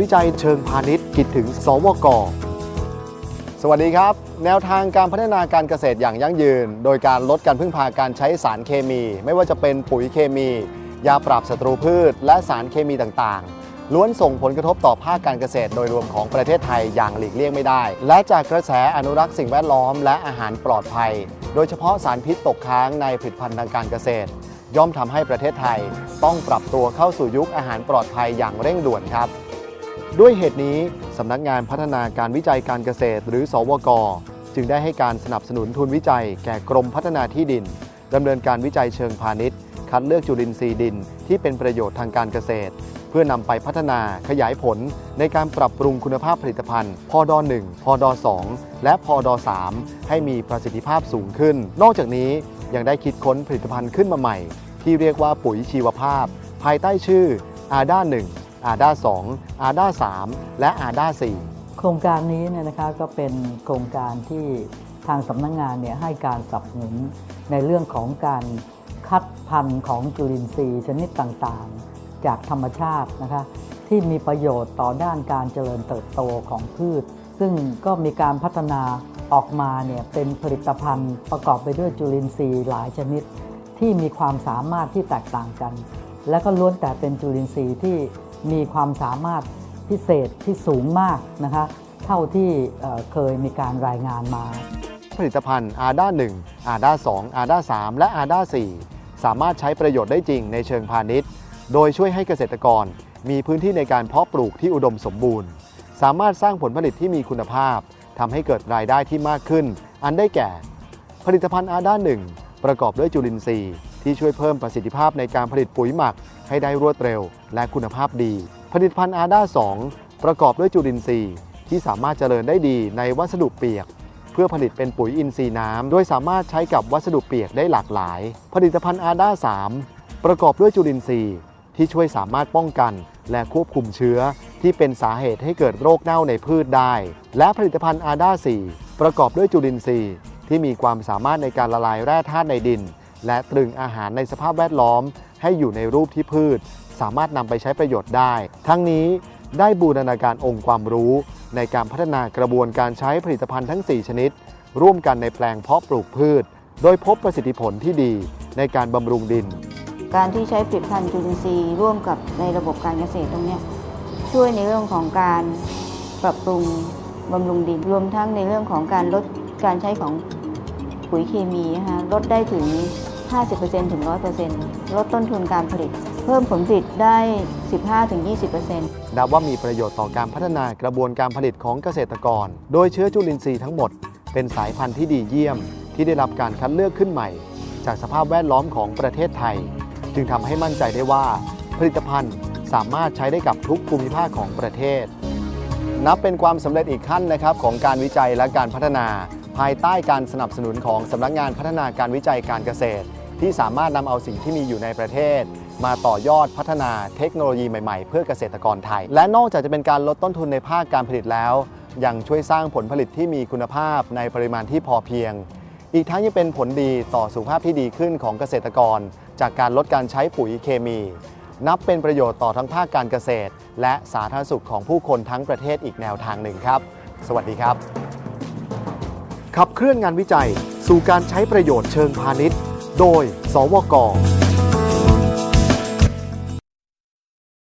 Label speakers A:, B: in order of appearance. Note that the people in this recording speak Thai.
A: วิจัยเชิงพาณิชย์คิดถึง สวก สวัสดีครับ แนวทางการพัฒนาการเกษตรอย่างยั่งยืน โดยการลดการพึ่งพาการใช้สารเคมี ไม่ว่าจะเป็นปุ๋ยเคมี ยาปราบศัตรูพืช และสารเคมีต่างๆ ล้วนส่งผลกระทบต่อภาคการเกษตรโดยรวมของประเทศไทยอย่างหลีกเลี่ยงไม่ได้ และจากกระแสอนุรักษ์สิ่งแวดล้อมและอาหารปลอดภัย โดยเฉพาะสารพิษตกค้างในผลิตภัณฑ์ทางการเกษตรย่อมทำให้ประเทศไทย ต้องปรับตัวเข้าสู่ยุคอาหารปลอดภัยอย่างเร่งด่วนครับ ด้วยเหตุนี้สำนักงานพัฒนาการวิจัยการเกษตร หรือ สวก จึงได้ให้การสนับสนุนทุนวิจัย แก่กรมพัฒนาที่ดินดำเนินการวิจัยเชิงพาณิชย์ คัดเลือกจุลินทรีย์ดินที่เป็นประโยชน์ทางการเกษตร เพื่อนำไปพัฒนาขยายผลในการปรับปรุงคุณภาพผลิตภัณฑ์พอด1พอด2และพอด3ให้มีประสิทธิภาพสูงขึ้น นอกจากนี้ยังได้คิดค้นผลิตภัณฑ์ขึ้นมาใหม่ ที่เรียกว่าปุ๋ยชีวภาพ ภายใต้ชื่ออาด้า1 อาด้า2อาด้า3และอาด้า4
B: โครงการนี้เนี่ยนะคะก็เป็นโครงการที่ทางสำนักงงานเนี่ยให้การสนับสนุนในเรื่องของการคัดพันธุ์ของจุลินทรีย์ชนิดต่างๆ จากธรรมชาตินะคะที่มีประโยชน์ต่อด้านการเจริญเติบโตของพืช ซึ่งก็มีการพัฒนาออกมาเนี่ยเป็นผลิตภัณฑ์ประกอบไปด้วยจุลินทรีย์หลายชนิด ที่มีความสามารถที่แตกต่างกัน และก็ล้วนแต่เป็นจุลินทรีย์ที่ มีความสามารถพิเศษที่สูงมากนะคะเท่าที่เคยมีการรายงานมา
A: ผลิตภัณฑ์อาด้า1อาด้า2อาด้า3และอาด้า4สามารถใช้ประโยชน์ได้จริงในเชิงพาณิชย์ โดยช่วยให้เกษตรกรมีพื้นที่ในการเพาะปลูกที่อุดมสมบูรณ์ สามารถสร้างผลผลิตที่มีคุณภาพทำให้เกิดรายได้ที่มากขึ้น อันได้แก่ ผลิตภัณฑ์อาด้า1ประกอบด้วยจุลินทรีย์ ที่ช่วยเพิ่มประสิทธิภาพในการผลิตปุ๋ยหมักให้ได้รวดเร็ว และคุณภาพดี ผลิตภัณฑ์อาด้า2 ประกอบด้วยจุลินทรีย์ ที่สามารถเจริญได้ดีในวัสดุเปียก เพื่อผลิตเป็นปุ๋ยอินทรีย์น้ำโดยสามารถใช้กับวัสดุเปียกได้หลากหลาย ผลิตภัณฑ์อาด้า3 ประกอบด้วยจุลินทรีย์ ที่ช่วยสามารถป้องกัน และควบคุมเชื้อ ที่เป็นสาเหตุให้เกิดโรคเน่าในพืชได้ และผลิตภัณฑ์อาด้า4ประกอบด้วยจุลินทรีย์ ที่มีความสามารถในการละลายแร่ธาตุในดิน และตรึงอาหารในสภาพแวดล้อม ให้อยู่ในรูปที่พืช สามารถนำไปใช้ประโยชน์ได้ ทั้งนี้ได้บูรณาการองค์ความรู้ ในการพัฒนากระบวนการใช้ผลิตภัณฑ์ทั้ง 4 ชนิด ร่วมกันในแปลงเพาะปลูกพืช โดยพบประสิทธิผลที่ดีในการบำรุงดิน
C: การที่ใช้ผลิตภัณฑ์จุลินทรีย์ร่วมกับในระบบการเกษตรตรงนี้ช่วยในเรื่องของการปรับปรุงบำรุงดินรวมทั้งในเรื่องของการลดการใช้ของปุ๋ยเคมีนะคะลดได้ถึง 50%ถึง 100%ลดต้นทุนการผลิต เพิ่มผลผลิตได้ 15-20%
A: นับว่ามีประโยชน์ต่อการพัฒนากระบวนการผลิตของเกษตรกร โดยเชื้อจุลินทรีย์ทั้งหมด เป็นสายพันธุ์ที่ดีเยี่ยม ที่ได้รับการคัดเลือกขึ้นใหม่ จากสภาพแวดล้อมของประเทศไทย จึงทำให้มั่นใจได้ว่า ผลิตภัณฑ์สามารถใช้ได้กับทุกภูมิภาคของประเทศ นับเป็นความสำเร็จอีกขั้นนะครับของการวิจัยและการพัฒนาภายใต้การสนับสนุนของสำนักงานพัฒนาการวิจัยการเกษตร ที่สามารถนำเอาสิ่งที่มีอยู่ในประเทศ มาต่อยอดพัฒนาเทคโนโลยีใหม่ๆ เพื่อเกษตรกรไทย และนอกจากจะเป็นการลดต้นทุนในภาคการผลิตแล้ว ยังช่วยสร้างผลผลิตที่มีคุณภาพในปริมาณที่พอเพียง อีกทั้งยังเป็นผลดีต่อสุขภาพที่ดีขึ้นของเกษตรกร จากการลดการใช้ปุ๋ยเคมี นับเป็นประโยชน์ต่อทั้งภาคการเกษตร และสาธารณสุขของผู้คนทั้งประเทศอีกแนวทางหนึ่งครับ สวัสดีครับ ขับเคลื่อนงานวิจัย สู่การใช้ประโยชน์เชิงพาณิชย์ โดย สวก